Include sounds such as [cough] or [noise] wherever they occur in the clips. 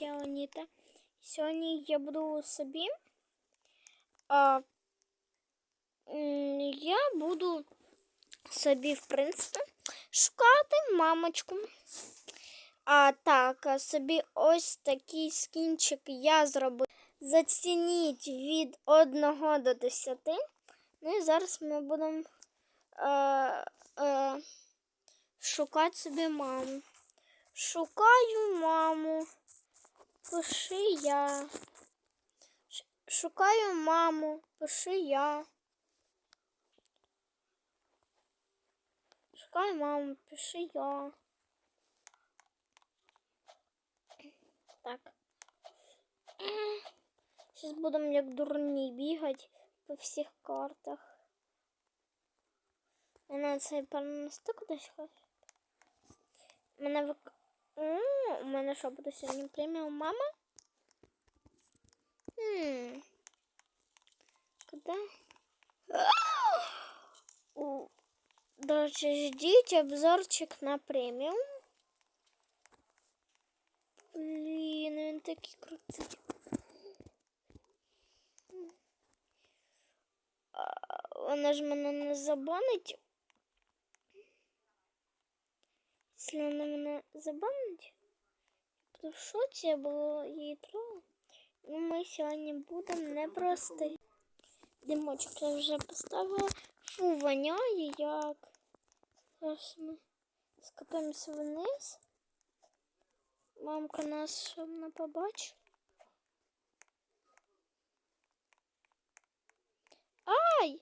Леоніта. Сьогодні я буду собі. А, я буду собі, в принципі, шукати мамочку. А так, собі ось такий скінчик я зробив. Зацініть від 1 до 10. Ну і зараз ми будемо шукати собі маму. Шукаю маму. Пиши я. Ш- Шукаю маму. Пиши я. Шукаю маму. Пиши я. Так. Зараз будемо як дурні бігати по всіх картах. Мене цей перенести кудись хоче. Мене вик... О, у мене що буде сьогодні преміум мама? Хм. Куди? У... До речі, ждіть обзорчик на преміум. Блін, він такий крутий. А, Вона ж мене не забанить. Якщо вона мене забанить, то в шоці буду її трогати. Ну, ми сьогодні будемо непрости. Димочок я вже поставила. Фу, воняє як. Зараз ми скопаємося вниз. Мамка нас щоб не побачила. Ай!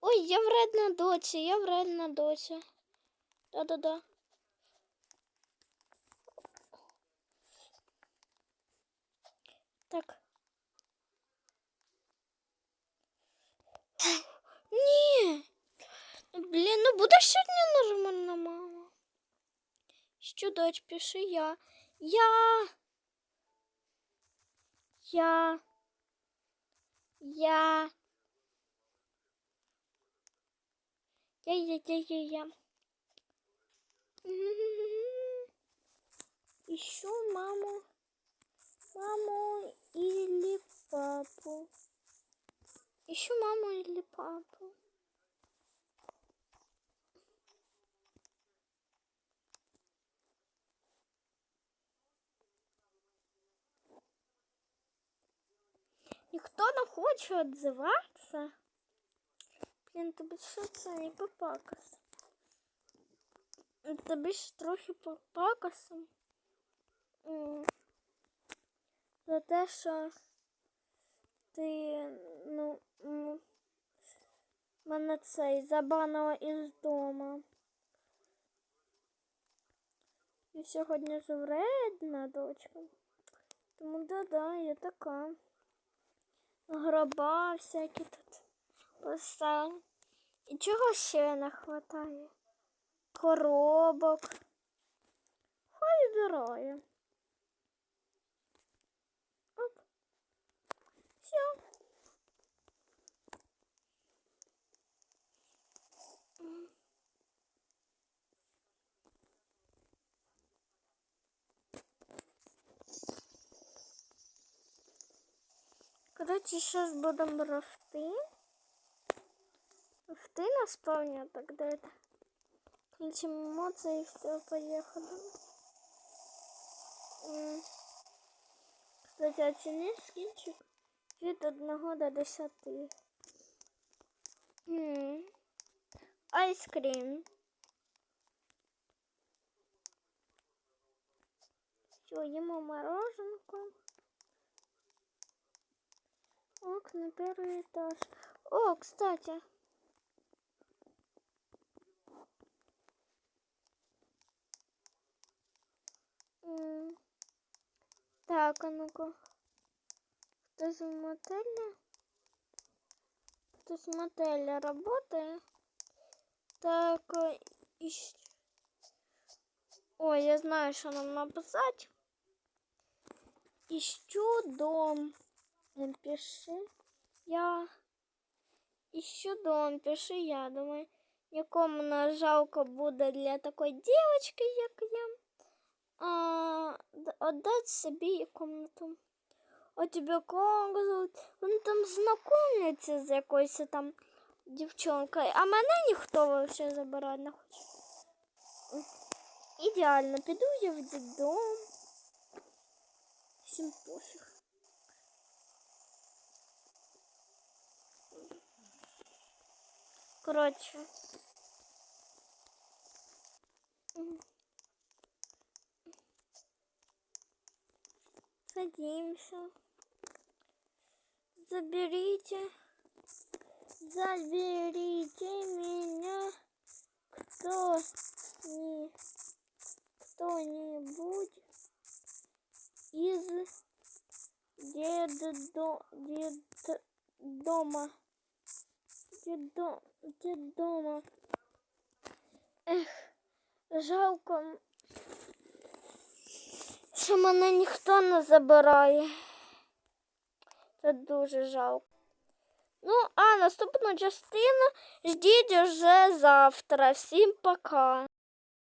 Ой, я вредна доця, я вредна доця. Да-да-да. Так. Ні. Ну, Блін, ну буде сьогодні нормальна мама. Що, доць, пиши я. Я. Я. Я. Я, я, я, я, я. [laughs] Ищу маму. Ищу маму или папу. Никто не хоче отзываться. Блін, тобі що це не попакас? Тобі ж трохи попакасом. М. За те, що ти, ну, м, мене цей забанила із дома. І сьогодні ж дочка. Тому да-да, я така. Гроба всякі тут поставили. І чого ще не хватає? Коробок. Хай збирає. Короче, сейчас будем рафты. Рафты наспавнил тогда это. Включим эмоции и все, поехали. Кстати, оціни скінчик від 1 до 10. Айскрім. Все, ем їмо мороженку. Ок, на первый этаж. О, кстати. Так, а ну-ка. Кто-то в мотеле? Кто с мотеля работает? Так, а, ищ- Ой, я знаю, что нам написать. Ищу дом. Напиши. Я ищу дом, пиши я. Думаю, нікому не жалко буде для такої дівчинки, як я. А, д- отдать собі комнату. А тебе як зовут? Вони там знайомляться з якоюсь там дівчонкою, а мене ніхто вообще забирати не хоче. М, Ідеально, піду я в дідом. Всім пофіг. Коротше. Садимся. Заберите. Заберите меня. Кто не кто-нибудь из дедо, дед дома Дедо, дома. Ех, жалко, що мене ніхто не забирає. Це дуже жалко. Ну, а наступну частину ждіть уже завтра. Всім пока.